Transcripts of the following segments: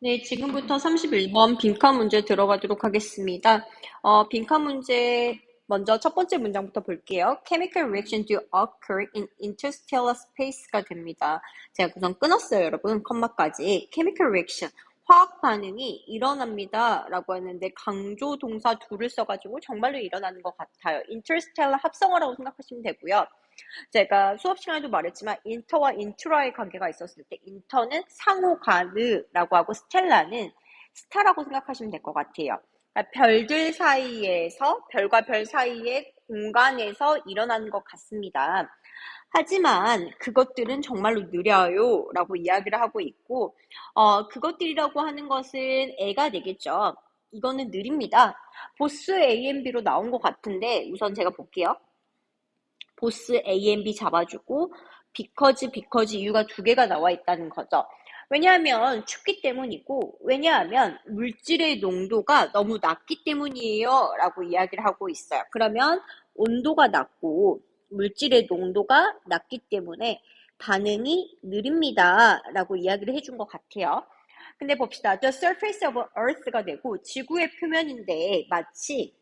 네, 지금부터 31번 빈칸 문제 들어가도록 하겠습니다. 어, 빈칸 문제 먼저 첫 번째 문장부터 볼게요. Chemical reaction do occur in interstellar space가 됩니다. 제가 우선 끊었어요, 여러분. 컴마까지. Chemical reaction. 화학 반응이 일어납니다. 라고 했는데 강조 동사 둘을 써가지고 정말로 일어나는 것 같아요. interstellar 합성어라고 생각하시면 되고요. 제가 수업 시간에도 말했지만 인터와 인트라의 관계가 있었을 때 인터는 상호 간으라고 하고 스텔라는 스타라고 생각하시면 될 것 같아요. 그러니까 별들 사이에서 별과 별 사이의 공간에서 일어나는 것 같습니다. 하지만 그것들은 정말로 느려요 라고 이야기를 하고 있고 어, 그것들이라고 하는 것은 애가 되겠죠. 이거는 느립니다. 보스 AMB로 나온 것 같은데 우선 제가 볼게요. 보스 A, M, B 잡아주고 비커즈, 비커즈 이유가 두 개가 나와 있다는 거죠. 왜냐하면 춥기 때문이고 왜냐하면 물질의 농도가 너무 낮기 때문이에요 라고 이야기를 하고 있어요. 그러면 온도가 낮고 물질의 농도가 낮기 때문에 반응이 느립니다 라고 이야기를 해준 것 같아요. 근데 봅시다. The surface of Earth가 되고 지구의 표면인데 마치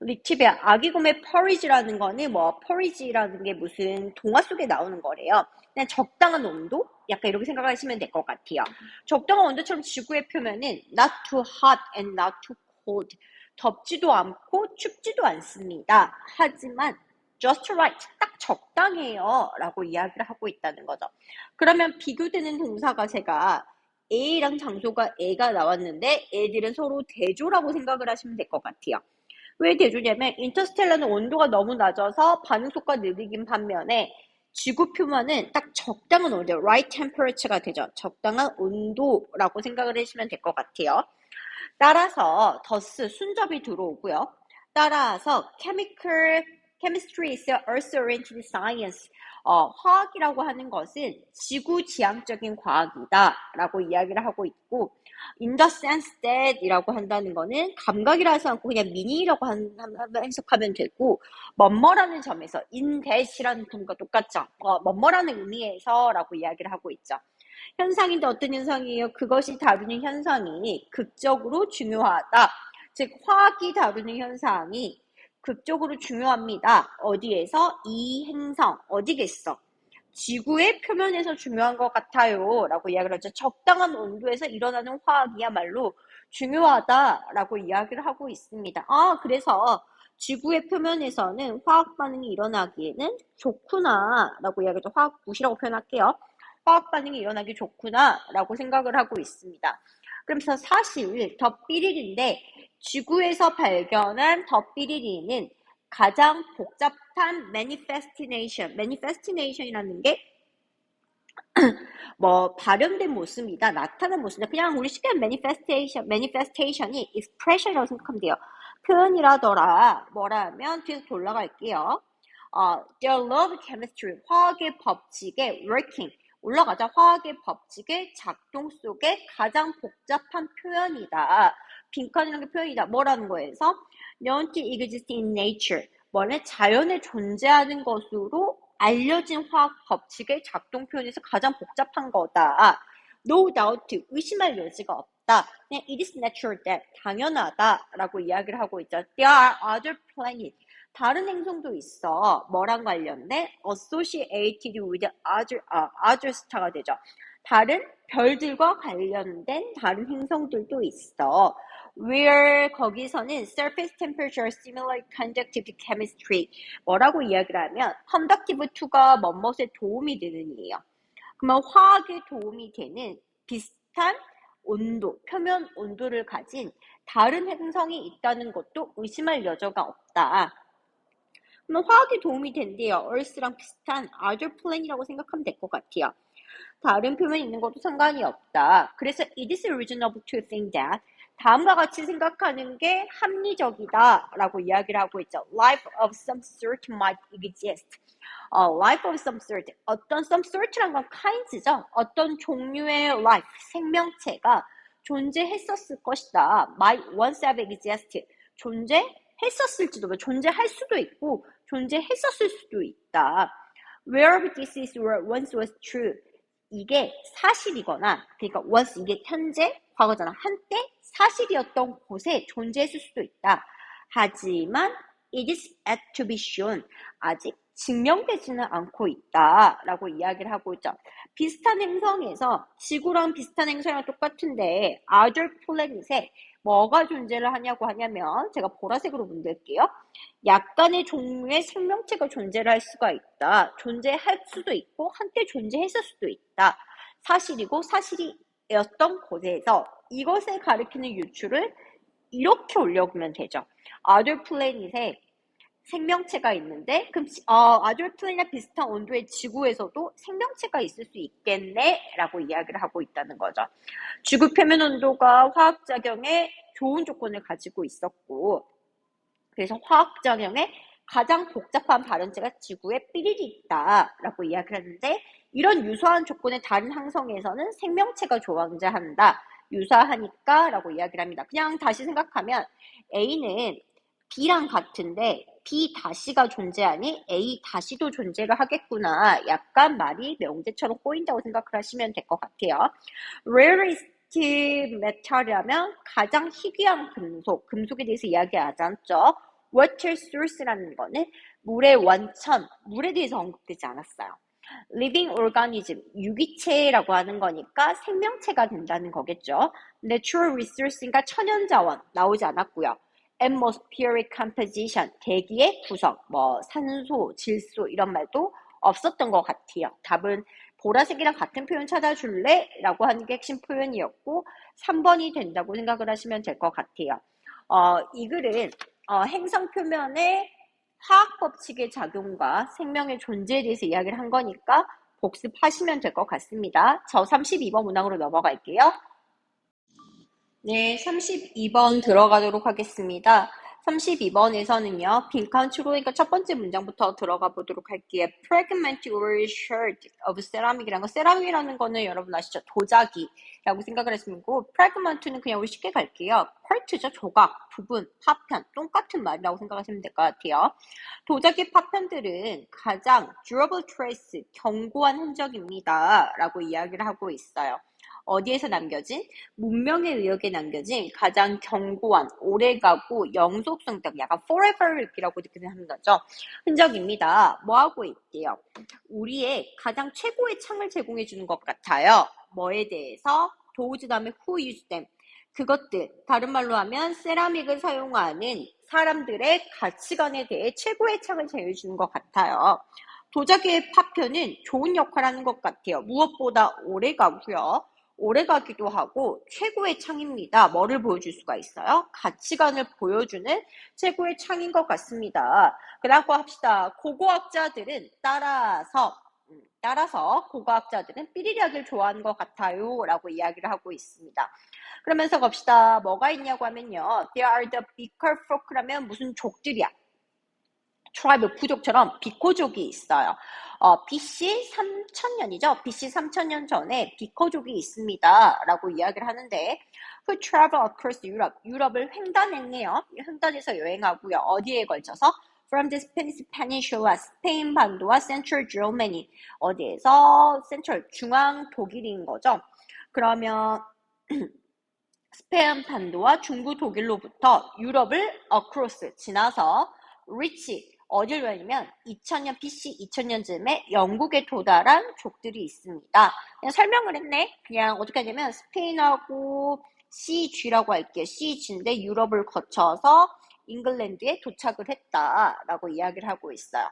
우리 집에 아기곰의 퍼리지라는 거는 뭐 퍼리지라는 게 무슨 동화 속에 나오는 거래요. 그냥 적당한 온도? 약간 이렇게 생각하시면 될 것 같아요. 적당한 온도처럼 지구의 표면은 not too hot and not too cold. 덥지도 않고 춥지도 않습니다. 하지만 just right, 딱 적당해요. 라고 이야기를 하고 있다는 거죠. 그러면 비교되는 동사가 제가 A랑 장소가 A가 나왔는데 애들은 서로 대조라고 생각을 하시면 될 것 같아요. 왜 대조냐면 인터스텔라는 온도가 너무 낮아서 반응 속도가 느리긴 반면에 지구 표면은 딱 적당한 온도, right temperature가 되죠. 적당한 온도라고 생각을 하시면 될 것 같아요. 따라서 더스 순접이 들어오고요. 따라서 chemical chemistry is earth-oriented science. 어, 화학이라고 하는 것은 지구 지향적인 과학이다라고 이야기를 하고 있고 in the sense that 이라고 한다는 거는 감각이라서 않고 그냥 미니라고 한, 한, 해석하면 되고 뭐뭐라는 점에서 in that이라는 점과 똑같죠. 어, 뭐뭐라는 의미에서 라고 이야기를 하고 있죠. 현상인데 어떤 현상이에요? 그것이 다루는 현상이 극적으로 중요하다. 즉 화학이 다루는 현상이 극적으로 중요합니다. 어디에서? 이 행성 어디겠어? 지구의 표면에서 중요한 것 같아요. 라고 이야기를 하죠. 적당한 온도에서 일어나는 화학이야말로 중요하다라고 이야기를 하고 있습니다. 아, 그래서 지구의 표면에서는 화학 반응이 일어나기에는 좋구나 라고 이야기하죠. 화학굿이라고 표현할게요. 화학 반응이 일어나기 좋구나 라고 생각을 하고 있습니다. 그러면서 사실 덧비릴인데 지구에서 발견한 덧비릴이는 가장 복잡한 manifestation, manifestation이라는 게 뭐 발현된 모습이다, 나타난 모습이다. 그냥 우리 쉽게 manifestation, manifestation이 expression이라고 생각하면 돼요. 표현이라더라. 뭐라면 뒤에서 돌아갈게요. 어, their love chemistry, 화학의 법칙의 working, 올라가자 화학의 법칙의 작동 속에 가장 복잡한 표현이다. 빈칸이라는 게 표현이다. 뭐라는 거에서 known to exist in nature. 원래 자연에 존재하는 것으로 알려진 화학 법칙의 작동 표현에서 가장 복잡한 거다. No doubt, 의심할 여지가 없다. 그냥 it is natural that, 당연하다라고 이야기를 하고 있죠. There are other planets. 다른 행성도 있어. 뭐랑 관련된? associated with other, uh, other star가 되죠. 다른 별들과 관련된 다른 행성들도 있어. where 거기서는 surface temperature similar conductive chemistry 뭐라고 이야기를 하면 conductive to가 뭐뭇에 도움이 되는 이에요. 그러면 화학에 도움이 되는 비슷한 온도, 표면 온도를 가진 다른 행성이 있다는 것도 의심할 여지가 없다. 화학에 도움이 된대요. Earth랑 비슷한 other plane이라고 생각하면 될 것 같아요. 다른 표면이 있는 것도 상관이 없다. 그래서 it is reasonable to think that 다음과 같이 생각하는 게 합리적이다 라고 이야기를 하고 있죠. Life of some sort might exist. 어, life of some sort. 어떤 some sort란 건 kinds죠. 어떤 종류의 life, 생명체가 존재했었을 것이다. might once have existed. 존재했었을지도, 존재할 수도 있고, 존재했었을 수도 있다. Where this is once was true. 이게 사실이거나 그러니까 was 이게 현재 과거잖아. 한때 사실이었던 곳에 존재했을 수도 있다. 하지만 it is yet to be shown. 아직 증명되지는 않고 있다 라고 이야기를 하고 있죠. 비슷한 행성에서 지구랑 비슷한 행성이랑 똑같은데 other planet에 뭐가 존재를 하냐고 하냐면 제가 보라색으로 문들게요. 약간의 종류의 생명체가 존재를 할 수가 있다. 존재할 수도 있고 한때 존재했을 수도 있다. 사실이고 사실이었던 곳에서 이것을 가리키는 유추를 이렇게 올려보면 되죠. other planet에 생명체가 있는데 그럼 어, 플랜이나 비슷한 온도의 지구에서도 생명체가 있을 수 있겠네 라고 이야기를 하고 있다는 거죠. 지구 표면 온도가 화학 작용에 좋은 조건을 가지고 있었고 그래서 화학 작용에 가장 복잡한 발현체가 지구에 삐리리 있다라고 이야기를 하는데 이런 유사한 조건의 다른 항성에서는 생명체가 존재한다. 유사하니까 라고 이야기를 합니다. 그냥 다시 생각하면 A는 B랑 같은데 B 다시가 존재하니 A 다시도 존재를 하겠구나. 약간 말이 명제처럼 꼬인다고 생각을 하시면 될 것 같아요. Rarest metal이라면 가장 희귀한 금속, 금속에 대해서 이야기하지 않죠. Water source라는 거는 물의 원천, 물에 대해서 언급되지 않았어요. living organism, 유기체라고 하는 거니까 생명체가 된다는 거겠죠. natural resource니까 천연자원 나오지 않았고요. Atmospheric composition, 대기의 구성, 뭐 산소, 질소 이런 말도 없었던 것 같아요. 답은 보라색이랑 같은 표현 찾아줄래? 라고 하는 게 핵심 표현이었고 3번이 된다고 생각을 하시면 될 것 같아요. 어, 이 글은 어, 행성 표면의 화학 법칙의 작용과 생명의 존재에 대해서 이야기를 한 거니까 복습하시면 될 것 같습니다. 저 32번 문항으로 넘어갈게요. 네, 32번 들어가도록 하겠습니다. 32번에서는요, 빈칸 추로니까 첫 번째 문장부터 들어가 보도록 할게요. Fragment or shard of ceramic이라는 거, 세라믹이라는 거는 여러분 아시죠? 도자기라고 생각을 했으면 고, fragment는 그냥 우리 쉽게 갈게요. part죠, 조각, 부분, 파편, 똑같은 말이라고 생각하시면 될 것 같아요. 도자기 파편들은 가장 durable trace, 견고한 흔적입니다. 라고 이야기를 하고 있어요. 어디에서 남겨진? 문명에 의하게 남겨진 가장 견고한, 오래가고 영속성 등 약간 forever이라고 느끼는 거죠. 흔적입니다. 뭐하고 있대요? 우리의 가장 최고의 창을 제공해 주는 것 같아요. 뭐에 대해서? 도우즈 다음에 who use them. 그것들, 다른 말로 하면 세라믹을 사용하는 사람들의 가치관에 대해 최고의 창을 제공해주는 것 같아요. 도자기의 파편은 좋은 역할을 하는 것 같아요. 무엇보다 오래 가고요. 오래 가기도 하고 최고의 창입니다. 뭐를 보여줄 수가 있어요? 가치관을 보여주는 최고의 창인 것 같습니다. 그라고 합시다. 고고학자들은 따라서 음, 따라서 고고학자들은 삐리리하기를 좋아하는 것 같아요. 라고 이야기를 하고 있습니다. 그러면서 갑시다. 뭐가 있냐고 하면요. There are the Beaker folk라면 무슨 족들이야. 트라이브 부족처럼 비코족이 있어요. 어, BC 3000년이죠. BC 3000년 전에 비코족이 있습니다. 라고 이야기를 하는데 who travel across Europe. 유럽을 횡단했네요. 횡단해서 여행하고요. 어디에 걸쳐서? from the Spanish Peninsula, 스페인 반도와 Central Germany. 어디에서? Central, 중앙 독일인 거죠. 그러면 스페인 반도와 중부 독일로부터 유럽을 across 지나서 reach 어딜 여행이면 2000년 BC 2000년쯤에 영국에 도달한 족들이 있습니다. 그냥 설명을 했네. 그냥 어떻게 하냐면 스페인하고 CG라고 할게요. CG인데 유럽을 거쳐서 잉글랜드에 도착을 했다라고 이야기를 하고 있어요.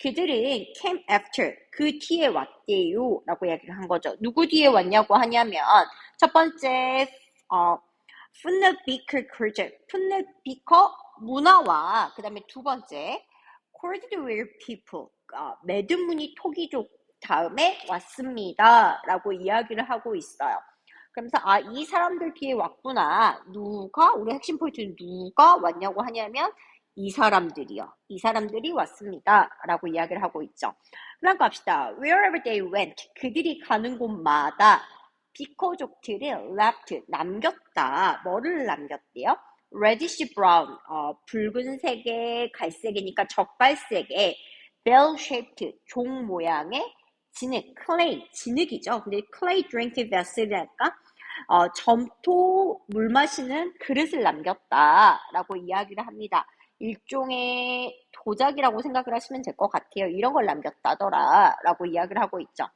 그들은 came after 그 뒤에 왔대요 라고 이야기를 한 거죠. 누구 뒤에 왔냐고 하냐면 첫 번째 어, 푼넬비커 컬처 푼넬비커 문화와 그 다음에 두 번째 Cordware people, 어, 매듭무늬 토기족 다음에 왔습니다. 라고 이야기를 하고 있어요. 그러면서 아, 이 사람들 뒤에 왔구나. 누가, 우리 핵심 포인트는 누가 왔냐고 하냐면 이 사람들이요. 이 사람들이 왔습니다. 라고 이야기를 하고 있죠. 그럼 갑시다. Wherever they went, 그들이 가는 곳마다 비커족들이 left, 남겼다. 뭐를 남겼대요? Reddish brown, 어, 붉은색의 갈색이니까 적갈색의 bell shaped 종 모양의 진흙, clay, 진흙이죠. 근데 clay drinking vessel이랄까? 어, 점토 물 마시는 그릇을 남겼다라고 이야기를 합니다. 일종의 도자기라고 생각을 하시면 될 것 같아요. 이런 걸 남겼다더라라고 이야기를 하고 있죠.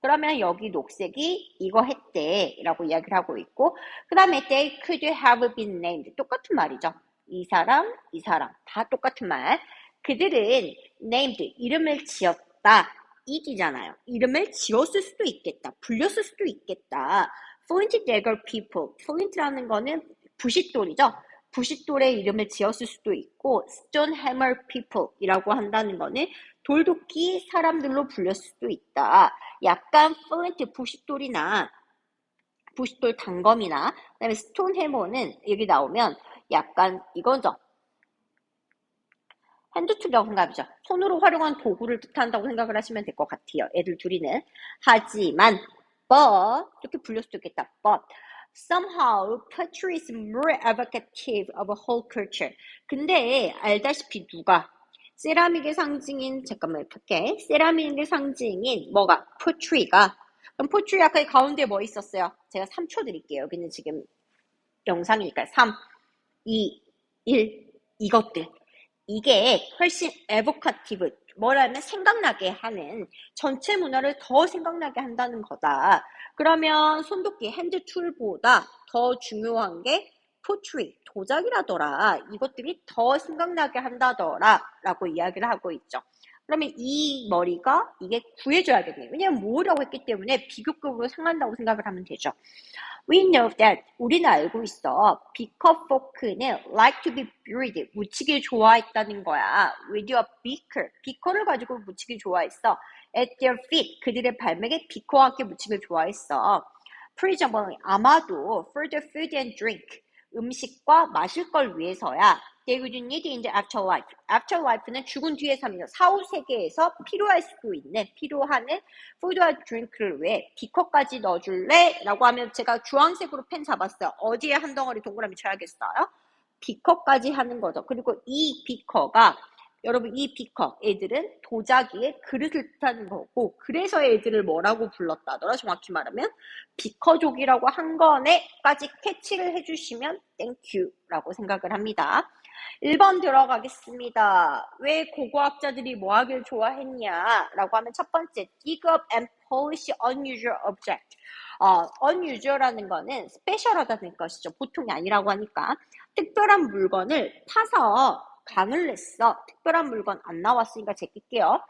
그러면 여기 녹색이 이거 했대 라고 이야기를 하고 있고 그 다음에 they could have been named 똑같은 말이죠. 이 사람, 이 사람 다 똑같은 말. 그들은 named 이름을 지었다. 이기잖아요. 이름을 지었을 수도 있겠다. 불렸을 수도 있겠다. flint dagger people. flint라는 거는 부싯돌이죠. 부싯돌의 이름을 지었을 수도 있고 stone hammer people이라고 한다는 거는 돌도끼 사람들로 불렸을 수도 있다. 약간 플랜트 부싯돌이나 부싯돌 단검이나 그다음에 스톤 해머는 여기 나오면 약간 이거죠. 핸드툴이라고 생각하죠. 손으로 활용한 도구를 뜻한다고 생각을 하시면 될 것 같아요. 애들 둘이는. 하지만 but 이렇게 불릴 수도 있겠다. but somehow pottery is more evocative of a whole culture. 근데 알다시피 누가 세라믹의 상징인 잠깐만 볼게. 세라믹의 상징인 뭐가 pottery가 그럼 pottery 아까 가운데 뭐 있었어요? 제가 3초 드릴게요. 여기는 지금 영상이니까 3, 2, 1 이것들 이게 훨씬 에보카티브 뭐라면 생각나게 하는 전체 문화를 더 생각나게 한다는 거다. 그러면 손도끼 핸드 툴보다 더 중요한 게 포트리 도자기라더라. 이것들이 더 생각나게 한다더라. 라고 이야기를 하고 있죠. 그러면 이 머리가 이게 구해줘야겠네요. 왜냐면 모으려고 했기 때문에 비교급으로 생각난다고 생각을 하면 되죠. We know that 우리는 알고 있어. 비커 포크는 like to be buried 묻히기 좋아했다는 거야. With your beaker 비커를 가지고 묻히기 좋아했어. At their feet 그들의 발목에 비커와 함께 묻히기 좋아했어. Presumably 아마도 for the food and drink 음식과 마실 걸 위해서야. They would need in the afterlife. afterlife는 죽은 뒤의 삶이죠. 사후 세계에서 필요할 수도 있는 필요하는 food와 drink를 위해 비커까지 넣어줄래? 라고 하면 제가 주황색으로 펜 잡았어요. 어디에 한 덩어리 동그라미 쳐야겠어요? 비커까지 하는 거죠. 그리고 이 비커가 여러분 이 비커 애들은 도자기의 그릇을 뜻하는 거고 그래서 애들을 뭐라고 불렀다더라 정확히 말하면 비커족이라고 한 건에까지 캐치를 해주시면 땡큐라고 생각을 합니다. 1번 들어가겠습니다. 왜 고고학자들이 뭐 하길 좋아했냐? 라고 하면 첫 번째, dig up and polish unusual object. 어, unusual라는 거는 스페셜하다는 것이죠. 보통이 아니라고 하니까. 특별한 물건을 파서 강을 냈어. 특별한 물건 안 나왔으니까 제낄게요.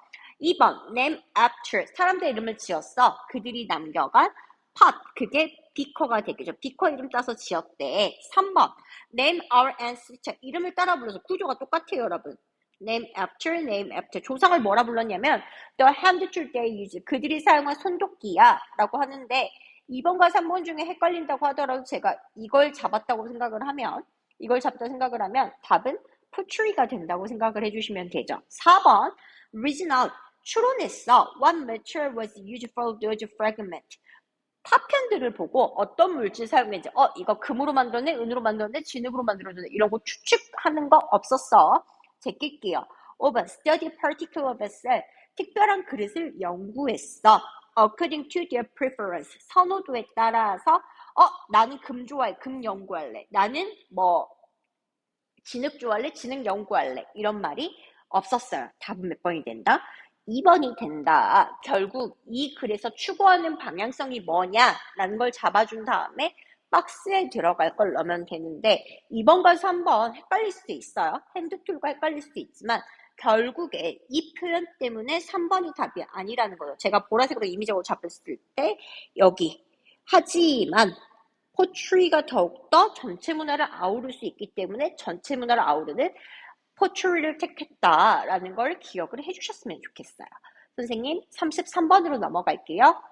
2번, name after. 사람들 이름을 지었어. 그들이 남겨간 pot. 그게 비커가 되겠죠. 비커 이름 따서 지었대. 3번, name our ancestor. 이름을 따라 불러서 구조가 똑같아요, 여러분. name after, name after. 조상을 뭐라 불렀냐면 the hand tool they use. 그들이 사용한 손도끼야. 라고 하는데 2번과 3번 중에 헷갈린다고 하더라도 제가 이걸 잡았다고 생각을 하면 이걸 잡다 생각을 하면 답은 포트리가 된다고 생각을 해주시면 되죠. 4번 reason out 추론했어. What material was used for those fragment? 파편들을 보고 어떤 물질 사용했는지 어 이거 금으로 만들었네 은으로 만들었네 진흙으로 만들어졌네 이런 거 추측하는 거 없었어 제낄게요 5번 study particular vessel 특별한 그릇을 연구했어 according to their preference 선호도에 따라서 어 나는 금 좋아해 금 연구할래 나는 뭐 진흙 좋아할래? 진흙 연구할래? 이런 말이 없었어요. 답은 몇 번이 된다? 2번이 된다. 결국 이 글에서 추구하는 방향성이 뭐냐라는 걸 잡아준 다음에 박스에 들어갈 걸 넣으면 되는데 2번과 3번 헷갈릴 수도 있어요. 핸드툴과 헷갈릴 수도 있지만 결국에 이 표현 때문에 3번이 답이 아니라는 거예요. 제가 보라색으로 이미적으로 잡았을 때 여기 하지만 포트리가 더욱더 전체 문화를 아우를 수 있기 때문에 전체 문화를 아우르는 포트리를 택했다라는 걸 기억을 해주셨으면 좋겠어요. 선생님 33번으로 넘어갈게요.